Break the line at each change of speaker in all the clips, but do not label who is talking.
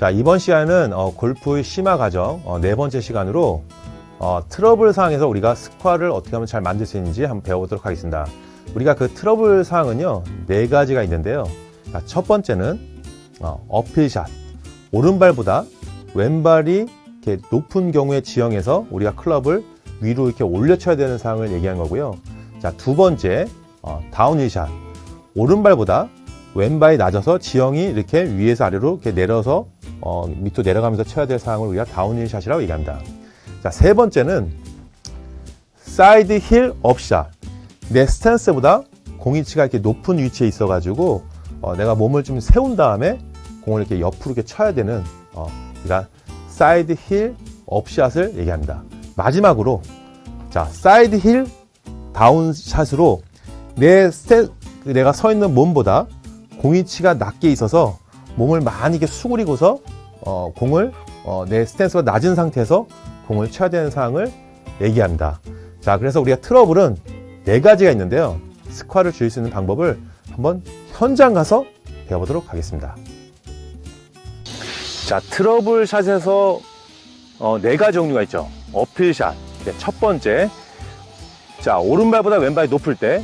자, 이번 시간은 어, 골프의 심화 과정 어, 네 번째 시간으로 어, 트러블 사항에서 우리가 스코어를 어떻게 하면 잘 만들 수 있는지 한번 배워보도록 하겠습니다. 우리가 그 트러블 사항은요, 네 가지가 있는데요. 자, 첫 번째는 어, 어필샷. 오른발보다 왼발이 이렇게 높은 경우의 지형에서 우리가 클럽을 위로 이렇게 올려쳐야 되는 사항을 얘기한 거고요. 자, 두 번째, 어, 다운힐샷. 오른발보다 왼발이 낮아서 지형이 이렇게 위에서 아래로 이렇게 내려서 어, 밑으로 내려가면서 쳐야 될 사항을 우리가 다운힐 샷이라고 얘기합니다. 자, 세 번째는 사이드 힐 업샷. 내 스탠스보다 공이치가 이렇게 높은 위치에 있어가지고 어, 내가 몸을 좀 세운 다음에 공을 이렇게 옆으로 이렇게 쳐야 되는 어, 우리가 사이드 힐 업샷을 얘기합니다. 마지막으로 자 사이드 힐 다운샷으로 내 스탠 내가 서 있는 몸보다 공이치가 낮게 있어서 몸을 많이 이렇게 수그리고서 어, 공을 어, 내 스탠스가 낮은 상태에서 공을 쳐야 되는 상황을 얘기합니다. 자, 그래서 우리가 트러블은 네 가지가 있는데요. 스코어를 줄일 수 있는 방법을 한번 현장 가서 배워보도록 하겠습니다. 자, 트러블 샷에서 어, 네 가지 종류가 있죠. 어필샷. 네, 첫 번째. 자, 오른발보다 왼발이 높을 때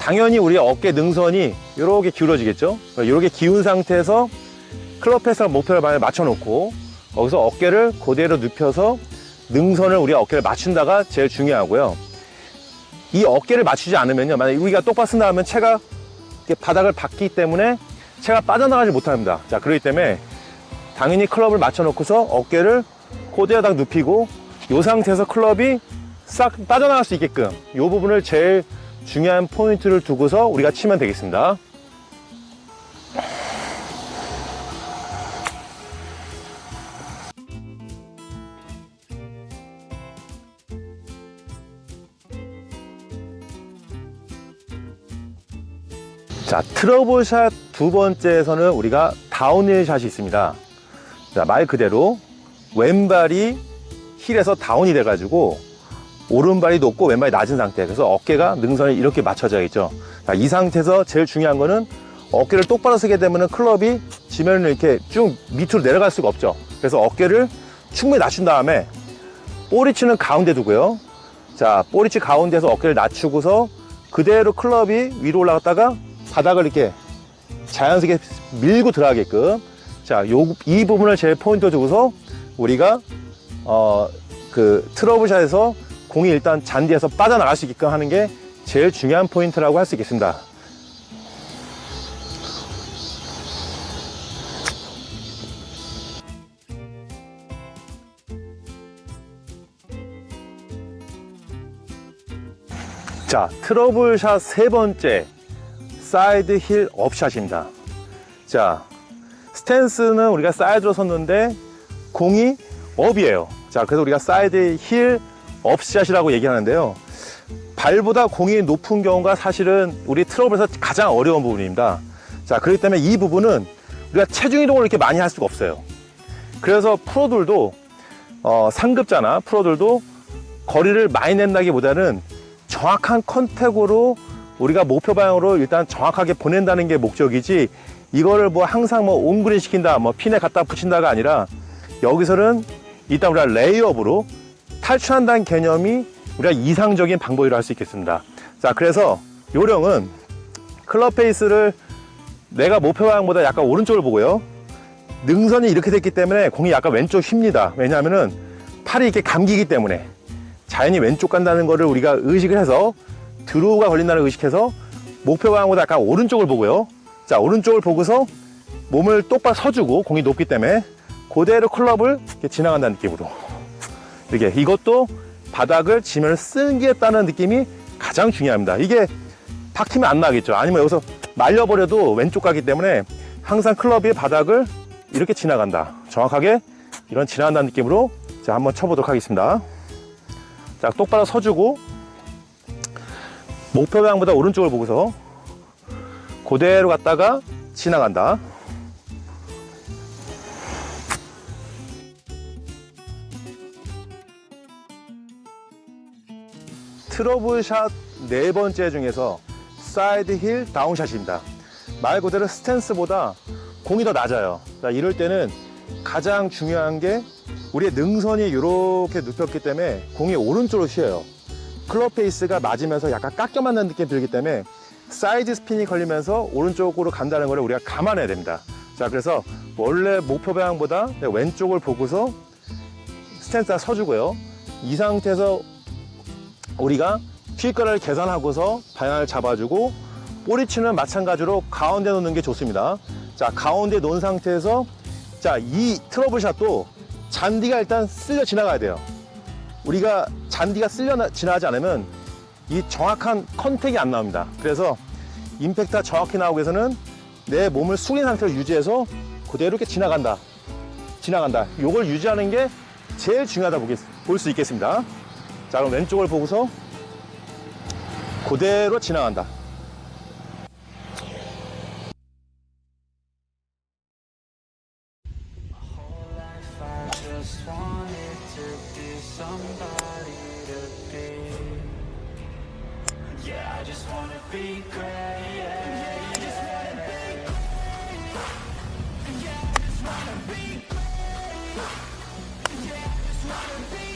당연히 우리 어깨 능선이 이렇게 기울어지겠죠. 이렇게 기운 상태에서 클럽 패스가 목표를 많이 맞춰놓고 거기서 어깨를 그대로 눕혀서 능선을 우리가 어깨를 맞춘다가 제일 중요하고요. 이 어깨를 맞추지 않으면요. 만약에 우리가 똑바로 쓴다 하면 이렇게 바닥을 받기 때문에 채가 빠져나가지 못합니다. 자, 그렇기 때문에 당연히 클럽을 맞춰놓고서 어깨를 딱 눕히고 이 상태에서 클럽이 싹 빠져나갈 수 있게끔 이 부분을 제일 중요한 포인트를 두고서 우리가 치면 되겠습니다. 자, 트러블 샷 두 번째에서는 우리가 다운힐 샷이 있습니다. 자, 말 그대로 왼발이 힐에서 다운이 돼가지고 오른발이 높고 왼발이 낮은 상태. 그래서 어깨가 능선에 이렇게 맞춰져야겠죠. 자, 이 상태에서 제일 중요한 거는 어깨를 똑바로 쓰게 되면 클럽이 지면을 이렇게 쭉 밑으로 내려갈 수가 없죠. 그래서 어깨를 충분히 낮춘 다음에 꼬리치는 가운데 두고요. 자, 꼬리치 가운데서 어깨를 낮추고서 그대로 클럽이 위로 올라갔다가 바닥을 이렇게 자연스럽게 밀고 들어가게끔 자, 요, 이 부분을 제일 포인트 주고서 우리가 어, 그 트러블샷에서 공이 일단 잔디에서 빠져나갈 수 있게끔 하는 게 제일 중요한 포인트라고 할 수 있겠습니다. 자, 트러블샷 세 번째 사이드 힐 업샷입니다. 자, 스탠스는 우리가 사이드로 섰는데 공이 업이에요. 자, 그래서 우리가 사이드 힐 업샷이라고 얘기하는데요. 발보다 공이 높은 경우가 사실은 우리 트러블에서 가장 어려운 부분입니다. 자, 그렇기 때문에 이 부분은 우리가 체중 이동을 이렇게 많이 할 수가 없어요. 그래서 프로들도 어, 상급자나 프로들도 거리를 많이 낸다기보다는 정확한 컨택으로 우리가 목표 방향으로 일단 정확하게 보낸다는 게 목적이지 이거를 뭐 항상 뭐 온그린 시킨다 뭐 핀에 갖다 붙인다가 아니라 여기서는 일단 우리가 레이업으로 탈출한다는 개념이 우리가 이상적인 방법이라고 할수 있겠습니다. 자, 그래서 요령은 클럽 페이스를 내가 목표 방향보다 약간 오른쪽을 보고요. 능선이 이렇게 됐기 때문에 공이 약간 왼쪽 휩니다. 왜냐하면은 팔이 이렇게 감기기 때문에 자연히 왼쪽 간다는 거를 우리가 의식을 해서 드로우가 걸린다는 의식해서 목표 방향보다 약간 오른쪽을 보고요. 자, 오른쪽을 보고서 몸을 똑바로 서주고 공이 높기 때문에 그대로 클럽을 지나간다는 느낌으로 이렇게 이것도 바닥을 지면을 쓰겠다는 느낌이 가장 중요합니다. 이게 박히면 안 나겠죠. 아니면 여기서 말려버려도 왼쪽 가기 때문에 항상 클럽이 바닥을 이렇게 지나간다. 정확하게 이런 지나간다는 느낌으로 자 한번 쳐보도록 하겠습니다. 자 똑바로 서주고 목표 방향보다 오른쪽을 보고서 그대로 갔다가 지나간다. 트러블샷 네 번째 중에서 사이드 힐 다운샷입니다. 말 그대로 스탠스보다 공이 더 낮아요. 자, 이럴 때는 가장 중요한 게 우리의 능선이 이렇게 눕혔기 때문에 공이 오른쪽으로 휘어요. 클럽 페이스가 맞으면서 약간 깎여 맞는 느낌이 들기 때문에 사이드 스핀이 걸리면서 오른쪽으로 간다는 걸 우리가 감안해야 됩니다. 자, 그래서 원래 목표 방향보다 왼쪽을 보고서 스탠스가 서주고요. 이 상태에서 우리가 휠거를 계산하고서 방향을 잡아주고 꼬리치는 마찬가지로 가운데 놓는 게 좋습니다. 자, 가운데 놓은 상태에서 자, 이 트러블샷도 잔디가 일단 쓸려 지나가야 돼요. 우리가 잔디가 쓸려 나- 지나가지 않으면 이 정확한 컨택이 안 나옵니다. 그래서 임팩트가 정확히 나오기 위해서는 내 몸을 숙인 상태로 유지해서 그대로 이렇게 지나간다. 지나간다. 요걸 유지하는 게 제일 중요하다 볼 수 있겠습니다. 자, 그럼 왼쪽을 보고서 그대로 지나간다.
Yeah, I just wanna be great Yeah, I just wanna be great. Yeah, I just wanna be great. Yeah, I just wanna be